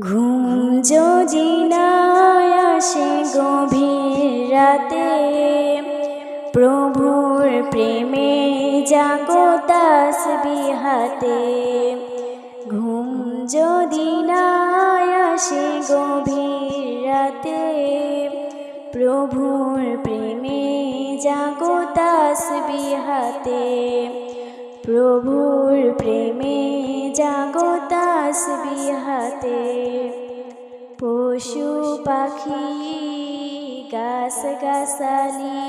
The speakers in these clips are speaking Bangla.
ঘুম যদি না আসে গভীর রাতে, প্রভুর প্রেমে জাগো বিহাতে। ঘুম যদি না আসে গভীর রাতে, প্রভুর প্রেমে জাগো বিহাতে। প্রভুর প্রেমে দাস বিহাতে পশু পাখি গাছ গাছালি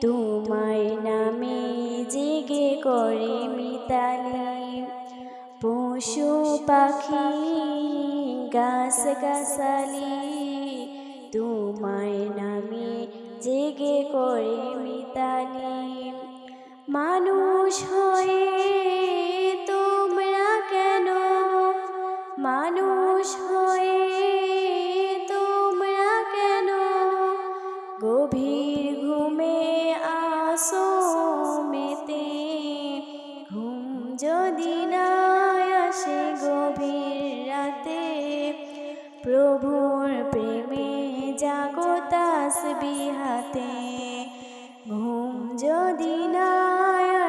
তোমায় নামে জেগে করে মিতালি। পশু পাখি গাছ গাছালি তোমায় নামে জেগে করে মিতালি। মানুষ হয়ে যদি না আসে গভীর রাতে, প্রভুর প্রেমে জাগো তাস বিহাতে ঘুম যদি না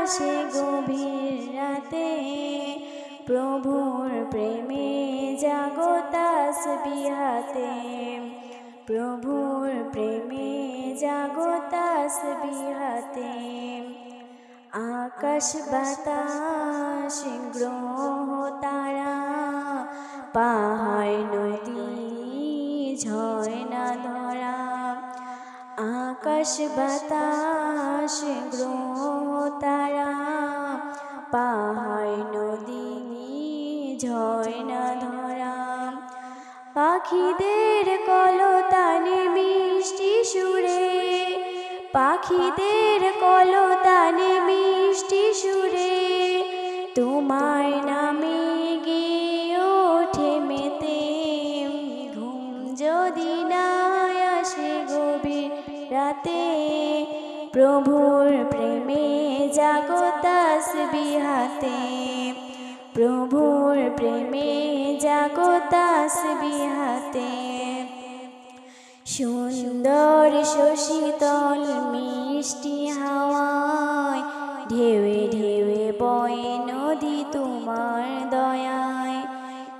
আসে গভীর রাতে, প্রভুর প্রেমে জাগো তাস বিহাতে প্রভুর প্রেমে জাগো তাস বিহাতে আকাশ বাতাস, গ্রহ তারা, পাহাড়, নদী, ঝর্ণা ধরা। আকাশ বাতাস, গ্রহ তারা, পাহাড়, নদী, ঝর্ণা ধরা। পাখিদের কলতানে পাখিদের কলতানে মিষ্টি সুরে, তোমার নামে গিয়ে ওঠে মেতে। ঘুম যদি না আসে গভীর রাতে, প্রভুর প্রেমে জাগতাস বিহাতে প্রভুর প্রেমে জাগতাস বিহাতে সুন্দর শশীতল মিষ্টি হাওয়ায় ঢেউে ঢেউে বয়ে নদী তোমার দয়ায়।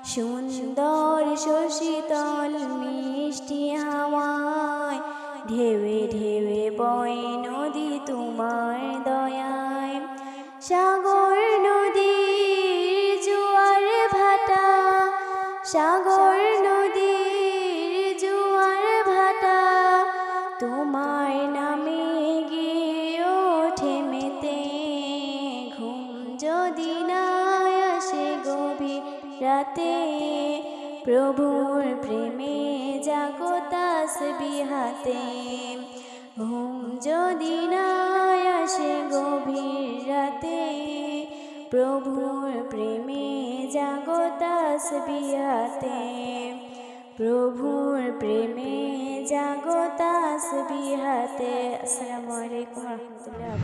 সুন্দর শশীতল মিষ্টি হাওয়ায় ঢেউে ঢেউে বয়ে নদী তোমার দয়ায়। সাগর নদীর জোয়ার ভাটা, সাগর রাতে প্রভুর প্রেমে জাগতাস বিহাতে ঘুম যদি না আসে গভীর রাতে, প্রভুর প্রেমে জাগতাস বিহাতে প্রভুর প্রেমে জাগতাস বিহাতে আসসালামু আলাইকুম রহমতুল্লাহ।